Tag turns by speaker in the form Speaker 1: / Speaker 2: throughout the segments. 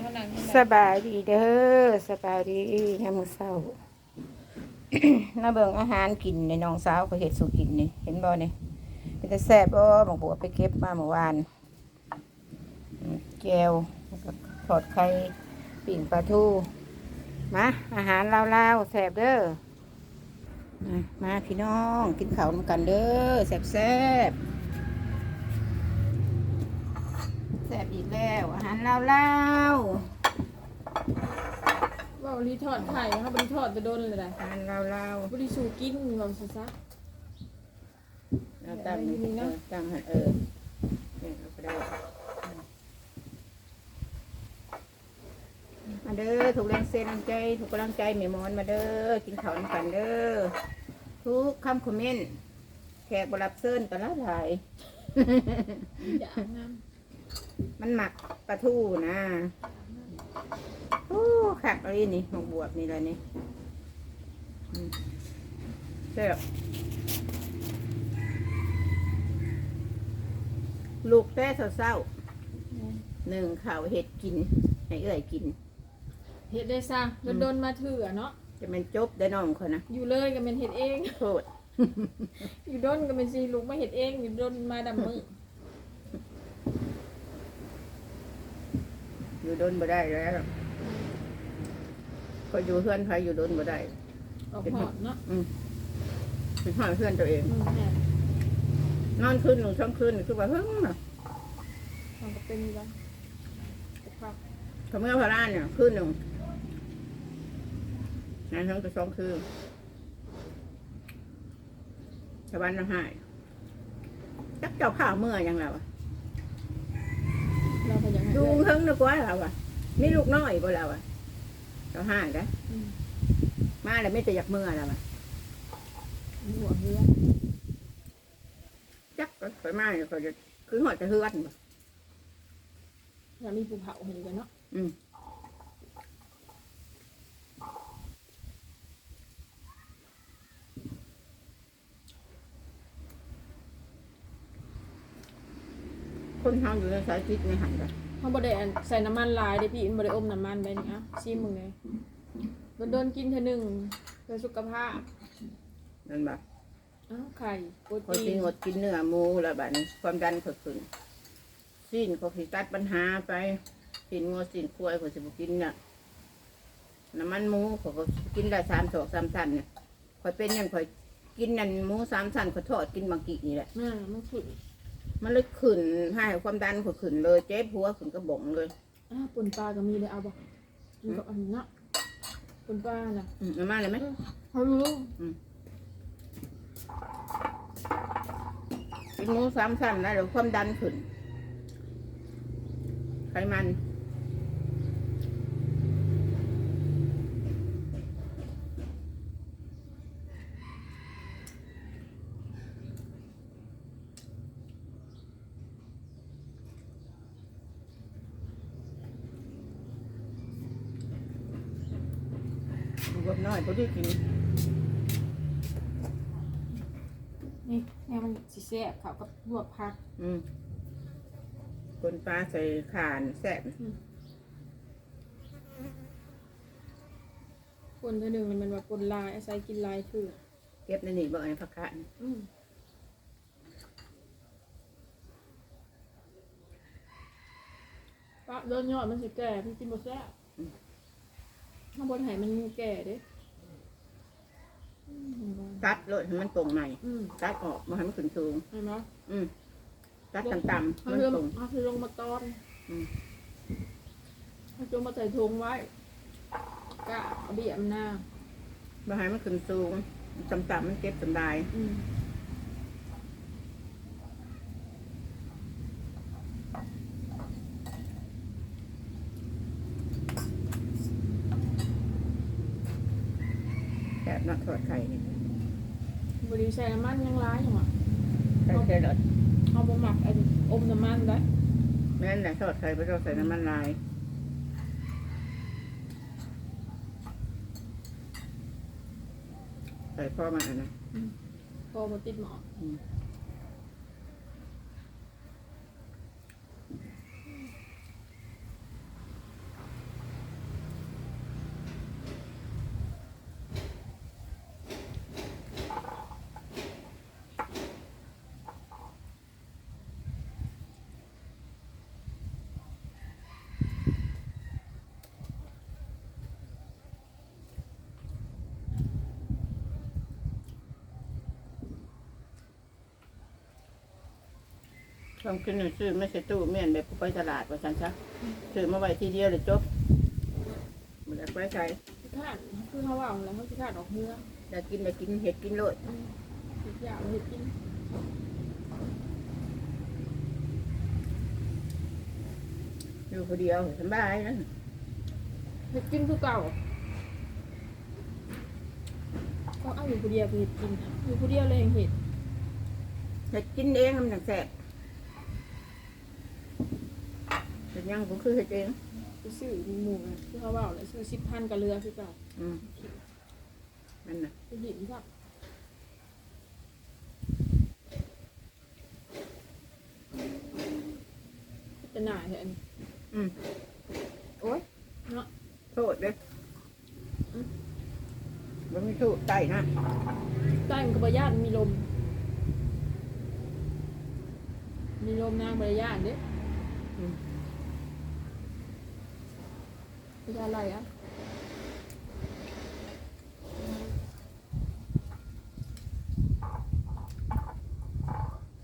Speaker 1: เขานั่ง
Speaker 2: สบายดีเด้อสบายดียามมื้อเช้าน่าเบิ่งอาหารกินในน้องสาวก็เฮ็ดสู่กินนี่เห็นบ่นี่เป็นแต่แซ่บบ่บางบัวไปเก็บมาเมื่อวานแก้วทอดไข่ปิ่งปลาทูมาอาหารลาวๆแซ่บเด้อมาพี่น้องกินข้าวนกันเด้อแซ่บแซ่บๆ แซ่บอีกแล้วอาหารลาว
Speaker 1: ว่าบริทอดไข่เขาบริทอดจะโดนเลยนะ
Speaker 2: ๆอาหารลาวๆ
Speaker 1: บริสูกินเราซะซะ
Speaker 2: เอาตั้ง
Speaker 1: เดี๋ยว
Speaker 2: เอ
Speaker 1: เอาอย่างนี้เนอะ
Speaker 2: อตั้งให้เออเนี่ยเอาไปได้มาเด้อถูกแรงเส้นำใจถูกกำลังใจแม่หมอนมาเด้อกินข้าวนำกันเด้อทุกคำคอมเมนต์แขกบรับเซินกันละหลาย
Speaker 1: อย่างน้
Speaker 2: มันหมักปลาทูนะโอ้ขักอะไรนี่หมกบวบนี่แหละนี่อืมเจ้าลูกแต่เศร้าๆำหนึ่งข่าวเห็ดกิน ให้เอื่อยกิน
Speaker 1: เห็ดได้ซะโดนโดนๆมาเถื่อเนาะ
Speaker 2: จะเป็นจบได้น้องคนนะ
Speaker 1: อยู่เลยก็เป็นเห็ดเอง
Speaker 2: โทษ
Speaker 1: อยู่โดนก็เป็นซีลูกมาเห็ดเอง อยู่โดนมาดำมือ
Speaker 2: อยู่โดนบ่ได้แล้วก็อยู่เพื่อนใครอยู่โดนบ่ได้
Speaker 1: ออกหอดเนาะ
Speaker 2: อืมเป็นห้องเพื่อนตัวเอง
Speaker 1: อืมแม่
Speaker 2: นอนคืนหนึ่งช่องคืนคือว่าเฮ้ยน่ะ
Speaker 1: มันก็เป็นอยู่แล้วครับ
Speaker 2: เขาเมื่อพาราเนี่ยคืนหนึ่งนานทั้งกระช่องคืนชาวบ้านน้ำหายจักเจ้าข้าวเมื่อยังแล้วอะ
Speaker 1: เราก็ยังให้
Speaker 2: ดู
Speaker 1: เลย
Speaker 2: เฮิงนึกว่าเราอะมีลูกน้อยบ่เราอะเจ้าห้ายนะ
Speaker 1: อืม
Speaker 2: มาแล้วไม่แต่อยากเมื่อแล้วอะ
Speaker 1: หัวเรือ
Speaker 2: จักก็ไปมาเนี่ยก็จะคือหอดจะเฮือนบ่
Speaker 1: อยากมีภูเขาเห็นกันเนาะ
Speaker 2: อืม คนทำอยู่ในสายจิตในหันไป
Speaker 1: เขาบไดอันใส่น้ำมันลายเด้พี่มันบไดอมน้ำมันไปนี่อะชิมมึงเลยโดนโดนๆกินเท่านึงเพื่อสุขภาพ
Speaker 2: นั่นบ่
Speaker 1: อ้าวไข่โปร
Speaker 2: คน
Speaker 1: ตี
Speaker 2: ที่
Speaker 1: น
Speaker 2: งดกินเนื้อหมูแล้วบัดนี้ความดันก็ขึ้นสิ้นก็สิตัดปัญหาไปสิ้นงัวสิ้นควายก็สิบกินเนี่ยน้ำมันหมูเขาก็กินได้สามสองสามสันเนี่ยคอยเป็นอยังคอยกินนั่นหมูสามสันเขาทอดกินบางกีนี่แหละ
Speaker 1: แม่มันขึ้น
Speaker 2: มันเลยขึ้นให้ความดันเขาขึ้นเลยเจ็บหัวขึ้นกระบอกเลย
Speaker 1: อ้าวปนปลาก็มีเลยเอาบ่กินกับอันนี้เนาะปนปลาน่ะ
Speaker 2: อืมเอามาเลยไหม
Speaker 1: เขารู้
Speaker 2: กินหมูสามสันแล้วเดี๋ยวความดันขึ้น ไขมัน รวมน้อยพอดีกิน
Speaker 1: นี่แม่มันสิแซ่บเขากับลวกผัก
Speaker 2: อืมคนปลาใส่ข่านแซ่บ
Speaker 1: ปนเท่านึงมันว่าปนลายอาศัยกินลายคือ
Speaker 2: เก็บในนี่บ่ไอ้ผักกาด
Speaker 1: อืมปลาโดนยอดมันสิแก่พี่กินบ่แซ่บ ข้างบนไหมันแก่เด้อืม
Speaker 2: ตัดเลยให้มันตรงใหม่
Speaker 1: อืม
Speaker 2: ตัดออกมาให้มันขึ้นสูง
Speaker 1: เห็นไหม
Speaker 2: อืมตัดต่ำๆ
Speaker 1: เขา
Speaker 2: มัน
Speaker 1: เริ่ม
Speaker 2: ตรง
Speaker 1: เขาคือลงมาตอน
Speaker 2: อืม
Speaker 1: เขาจงมาใส่ถุงไว้กะเอาเบี้ยมันหน้า
Speaker 2: มาให้มันขึ้นสูงต่ำๆมันเก็บสบาย
Speaker 1: อืม
Speaker 2: บเนักทอดไข่นี่
Speaker 1: บริใส่น้ำมันยังร้ายอยู่อะ
Speaker 2: ใส่แค่รส
Speaker 1: เอาบะหมักไอ้อมน้ำมันได้
Speaker 2: แม่นแหละทอดไข่ไม่ต้องใส่น้ำมันลายใส่พ่อมันอะนะ
Speaker 1: พอมาติดหมอ
Speaker 2: อืม ความคิดหนูซื้อไม่ใช่ตู้เมียนแบบไปตลาดว่าฉันซะซื้อมาไว้ทีเดียวเลยจบมันจะไปใช้
Speaker 1: ข้านคือเขาว่าแล้วเขาสิข้านออกเนื้อ
Speaker 2: อยากกินอยากกินเห็ดกินโลด
Speaker 1: อืมทุกอย่างเลยกิน
Speaker 2: อยู่คนเดียวสบายนะ
Speaker 1: เห็ดกินคือเก่าก็เอาอยู่คนเดียวคือเห็ดกินอะอยู่คนเดียวเลยยังเห็ด
Speaker 2: เห็ดกินเองมันจังแซ่บเห็ด ยังผมคือเห็ดเอง
Speaker 1: ไปซื้อหมูนะคือเขาว่าแล้วซื้อสิบพันกับเรือคือเก่า
Speaker 2: อืมนั่นน่ะ
Speaker 1: ไปหินครับจะหน่ายเห็น
Speaker 2: อืมโอ้ย
Speaker 1: เนาะ
Speaker 2: โทษเลยมันไม่ถูกใจนะ
Speaker 1: ใต้มันกับบย่านมีลม มีลมนางบริยานเด้
Speaker 2: อืม
Speaker 1: บริยานอะไรอะ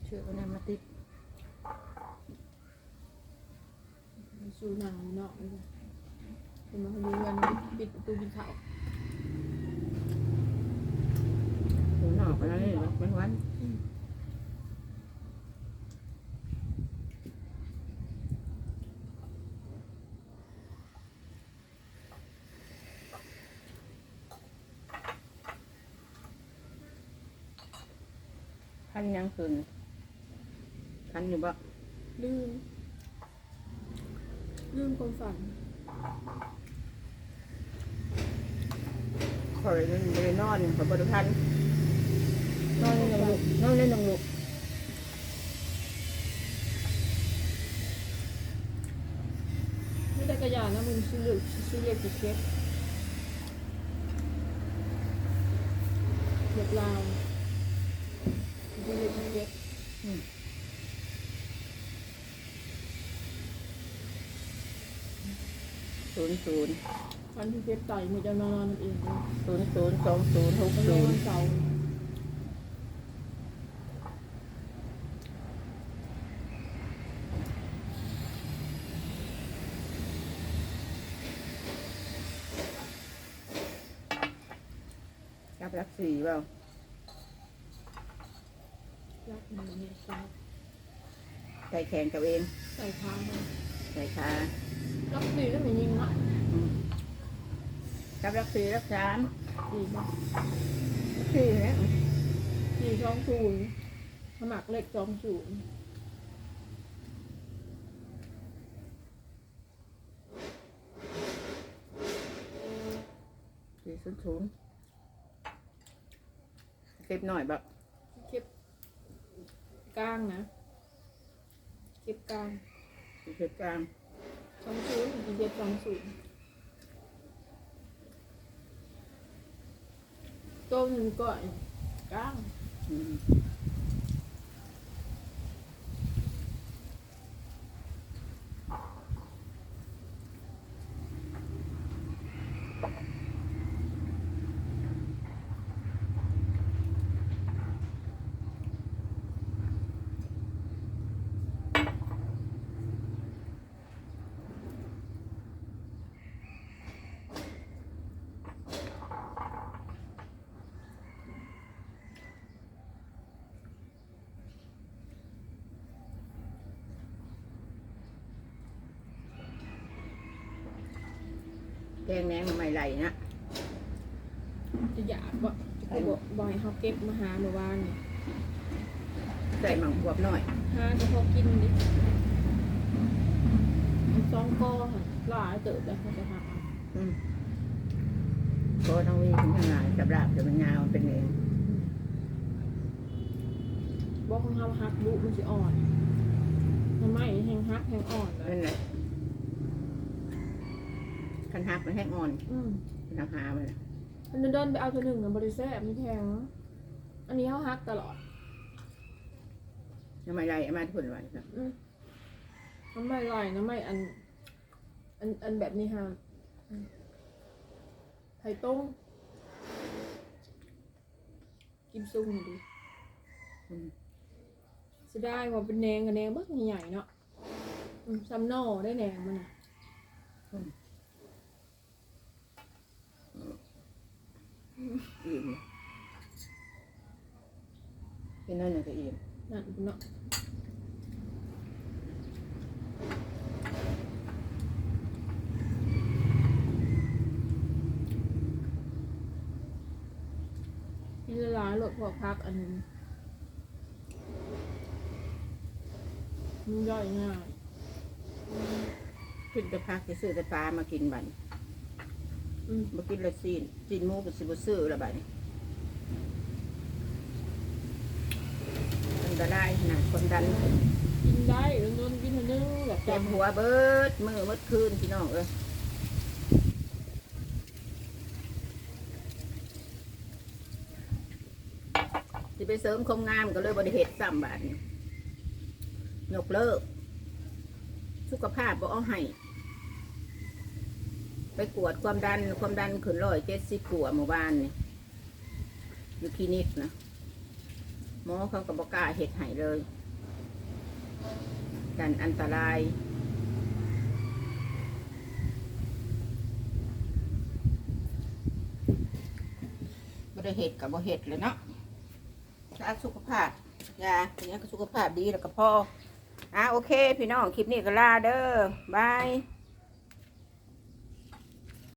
Speaker 2: เชื่อว่านั่นมาติด
Speaker 1: สู่นางเนาะเป็นมาดูกันปิดประตูกินเข้าว
Speaker 2: หัวนอกอะไรนี่เป็นวัน นยังคืนคันอยู่บ่
Speaker 1: ลืม ลืมความฝัน
Speaker 2: คอยมันเลยนอนกับบริพันธ์นอนเล่นลงลุกนอนเล่นลงลุก
Speaker 1: ไม่ได้กระยานะมันซื้อเลือกซื้อเรียกกี่เคสเรียกลาว เรียกกี่เคส
Speaker 2: ศูนย์ศูนย์
Speaker 1: วันที่เคสต่อยมันจะนอนมันเอง
Speaker 2: ศูนย์ศูนย์สองศูนย์หกศูนย์
Speaker 1: เสาร์
Speaker 2: รับรักสี่เปล่า
Speaker 1: รักมันเนี่ย ใส่
Speaker 2: ใจแข็งกับเอง
Speaker 1: ใส่ค้างมัน
Speaker 2: ใจขา
Speaker 1: รักดีแล้วมันยิงเนาะ
Speaker 2: อืมรับรักสี่รักสาม
Speaker 1: ดีมาก
Speaker 2: รักสี่เนี่ย
Speaker 1: สี่สองศูนย์สมัครเลขสองศูนย์
Speaker 2: สี่ศูนย์ศูนย์เก็บหน่อยแบบ
Speaker 1: เก็บ กลางนะ เก็บกลาง
Speaker 2: เก็บกลาง
Speaker 1: สองศูนย์เก็บสองศูนย์ตัวหนึ่งก่อนกลาง
Speaker 2: อืม แกงแหนงใหม่ไหลนะ
Speaker 1: จะอยากบ่จะบอกบ่อยเขาเก็บมาหาเมื่อวานนี่
Speaker 2: ใส่หมังบวบหน่อย
Speaker 1: หาก็พอกินดิมันสองกอค่ะหลายเติบแล้วเขาจะหา
Speaker 2: อืมก็ต้องวิ่งถึงขนาดกับลาบจะมันยาวเป็นเอง
Speaker 1: บอกของเขาฮักลูกมันจะอ่อนทำไมแห้งฮักแห้งอ่อนเล
Speaker 2: นั่
Speaker 1: ย
Speaker 2: นแหละ คันหักมันแห้งอ่อน
Speaker 1: อืม
Speaker 2: น้ำหามันน่ะ
Speaker 1: มันเดินไปเอาตัวหนึ่งกับบริแซ่บไม่แพงอันนี้เขาฮักตลอด
Speaker 2: น้ำไม่ไหลเอามาทุนไว้นะ
Speaker 1: อืมน้ำไม่ลอยน้ำไม่อัน อันอันแบบนี้ฮะอืมไข่ต้มกิมซุ่มนี่ดิ
Speaker 2: อืม
Speaker 1: สจะได้ว่าเป็นแหนงกับแหนงเบิกใหญ่ๆเนาะอืมซัมโน่ได้แหนงมันน่ะ
Speaker 2: อิ่ม กินนั่นน่ะก็อิ่ม
Speaker 1: นั่นเนาะนี่ละลายรสพวกพักอันนี้มันย่อยง่าย
Speaker 2: ขึ้นแต่พักจะซื้อแต่ปลามากินบัดน
Speaker 1: อืม
Speaker 2: มากินละซีนซีนหมูก็สิบ่ซื้อละบัดนี้อันตรายนะคนดัน
Speaker 1: กินได้โดนๆกินเท่านึงแบบ
Speaker 2: เจ็บ
Speaker 1: จำ
Speaker 2: หัวเบิดมือเบิดคืนพี่น้องเอ้ยสิไปเสริมคมงามก็เลยบริเหตุซ้ำบาดนี้ยกเลิก สุขภาพบ่เอาให้ ไปกวดความดันความดันขึ้นร้อยเจ็ดสิบกว่าหมู่บ้านนี่อยู่คลินิกนะหมอเขาก็บอกกล้าเห็ดให้เลยดันอันตรายบริเหตุกับบ่เหตุเลยเนาะถ้าสุขภาพยาอย่างนี้ก็สุขภาพดีแล้วก็พออะโอเค พี่น้องคลิปนี้ก็ลาเด้อบาย